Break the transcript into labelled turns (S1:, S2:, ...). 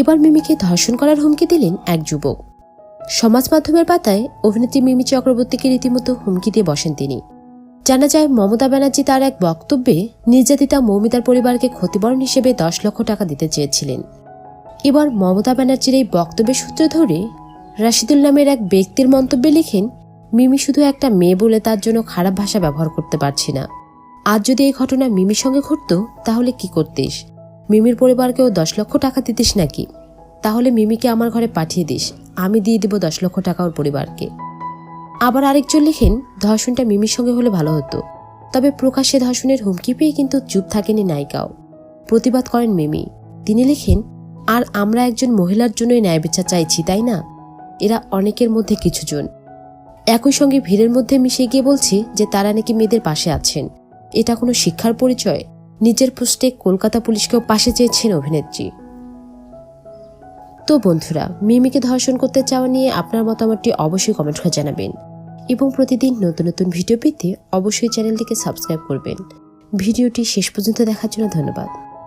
S1: এবার মিমিকে ধর্ষণ করার হুমকি দিলেন এক যুবক। সমাজ মাধ্যমের পাতায় অভিনেত্রী মিমি চক্রবর্তীকে রীতিমতো হুমকি দিয়ে বসেন তিনি। জানা যায়, মমতা ব্যানার্জি তার এক বক্তব্যে নির্যাতিতা মৌমিতার পরিবারকে ক্ষতিপূরণ হিসেবে দশ লক্ষ টাকা দিতে চেয়েছিলেন। এবার মমতা ব্যানার্জির এই বক্তব্যের সূত্র ধরে রাশিদুল নামের এক ব্যক্তির মন্তব্যে লিখেন, মিমি শুধু একটা মেয়ে বলে তার জন্য খারাপ ভাষা ব্যবহার করতে পারছি না। আজ যদি এই ঘটনা মিমির সঙ্গে ঘটত, তাহলে কি করতিস? মিমির পরিবারকেও দশ লক্ষ টাকা দিতিস নাকি? তাহলে মিমিকে আমার ঘরে পাঠিয়ে দিস। আমি দিয়ে দিব দশ লক্ষ টাকা ওর পরিবারকে। আবার আরেকজন লিখেন, ধর্ষণটা মিমির সঙ্গে হলে ভালো হতো। তবে প্রকাশ্যে ধর্ষণের হুমকি পেয়ে কিন্তু চুপ থাকেনি নায়িকাও। প্রতিবাদ করেন মিমি। তিনি লিখেন, আর আমরা একজন মহিলার জন্যই ন্যায় বিচার চাইছি, তাই না? এরা অনেকের মধ্যে কিছুজন। একই সঙ্গে ভিড়ের মধ্যে মিশে গিয়ে বলছি যে তারা নাকি মেয়েদের পাশে আছেন। এটা কোনো শিক্ষার পরিচয়? নিজের পোস্টে কলকাতা পুলিশকেও পাশে চেয়েছেন অভিনেত্রী। তো বন্ধুরা, মিমিকে ধর্ষণ করতে চাওয়া নিয়ে আপনার মতামতটি অবশ্যই কমেন্ট করে জানাবেন। এবং প্রতিদিন নতুন নতুন ভিডিও পেতে অবশ্যই চ্যানেলটিকে সাবস্ক্রাইব করবেন। ভিডিওটি শেষ পর্যন্ত দেখার জন্য ধন্যবাদ।